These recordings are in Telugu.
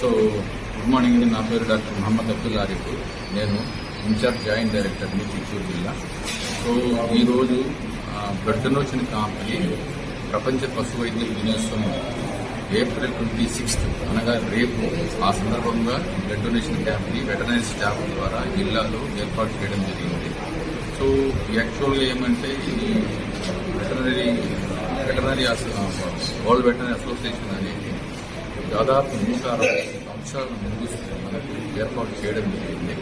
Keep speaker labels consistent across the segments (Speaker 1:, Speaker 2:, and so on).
Speaker 1: సో గుడ్ మార్నింగ్ అండి. నా పేరు డాక్టర్ మహమ్మద్ అబ్దుల్ ఆరిఫ్ నేను ఇన్ఛార్జ్ జాయింట్ డైరెక్టర్ని చిత్తూరు జిల్లా. సో ఈరోజు ఆ, బ్లడ్ డొనేషన్ ప్రపంచ పశు వైద్యుల దినోత్సవం ఏప్రిల్ ట్వంటీ సిక్స్త్ అనగా రేపు ఆ సందర్భంగా బ్లడ్ డొనేషన్ క్యాంప్ని వెటనరీ స్టాఫ్ ద్వారా జిల్లాలో ఏర్పాటు చేయడం జరిగింది. సో యాక్చువల్గా ఏమంటే ఈ veterinary veterinary world veterinary association అనేది దాదాపు నూట అరవై సంవత్సరాల ముందు మనకు ఏర్పాటు చేయడం జరిగింది.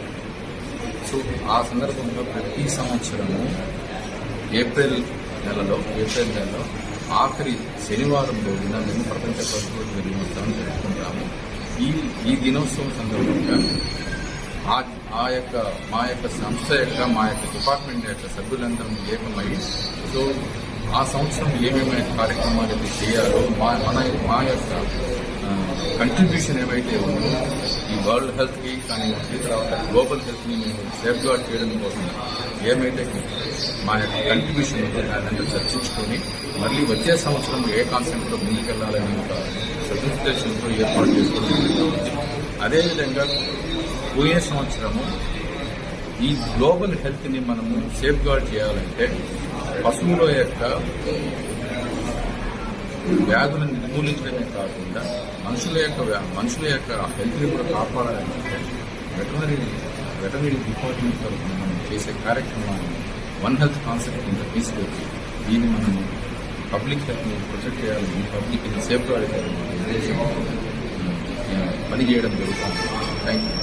Speaker 1: సో ఆ సందర్భంలో ప్రతి సంవత్సరము ఏప్రిల్ నెలలో ఏప్రిల్ నెలలో ఆఖరి శనివారం రోజున మేము ప్రపంచ పశువుల దినోత్సవం జరుపుకుంటాము. ఈ ఈ దినోత్సవం సందర్భంగా ఆ ఆ యొక్క మా యొక్క సంస్థ యొక్క మా యొక్క డిపార్ట్మెంట్ యొక్క సభ్యులందరం ఏకమై సో ఆ సంవత్సరం ఏమేమైనా కార్యక్రమాలు అయితే చేయాలో మా మన మా యొక్క కంట్రిబ్యూషన్ ఏవైతే ఉందో ఈ వరల్డ్ హెల్త్కి కానీ తర్వాత గ్లోబల్ హెల్త్ని మేము సేఫ్ గార్డ్ చేయడం కోసం ఏమైతే మా యొక్క కంట్రిబ్యూషన్ ఉందో దాన్ని చర్చించుకొని మళ్ళీ వచ్చే సంవత్సరం ఏ కాన్సెప్ట్లో ముందుకెళ్ళాలని ఒక సర్టిఫికేషన్తో ఏర్పాటు చేసుకోవడం అదేవిధంగా పోయే సంవత్సరము ఈ గ్లోబల్ హెల్త్ని మనము సేఫ్ గార్డ్ చేయాలంటే పశువుల యొక్క వ్యాధులను నిర్మూలించడమే కాకుండా మనుషుల యొక్క మనుషుల యొక్క హెల్త్ని కూడా కాపాడాలంటే వెటనరీ వెటనరీ డిపార్ట్మెంట్ తరఫున మనం చేసే కార్యక్రమాన్ని వన్ హెల్త్ కాన్సెప్ట్ కింద తీసుకొచ్చి దీన్ని మనము పబ్లిక్ హెల్త్ని ప్రొటెక్ట్ చేయాలని పబ్లిక్ సేఫ్ గార్డ్ చేయాలని పనిచేయడం పని చేయడం జరుగుతుంది. Thank you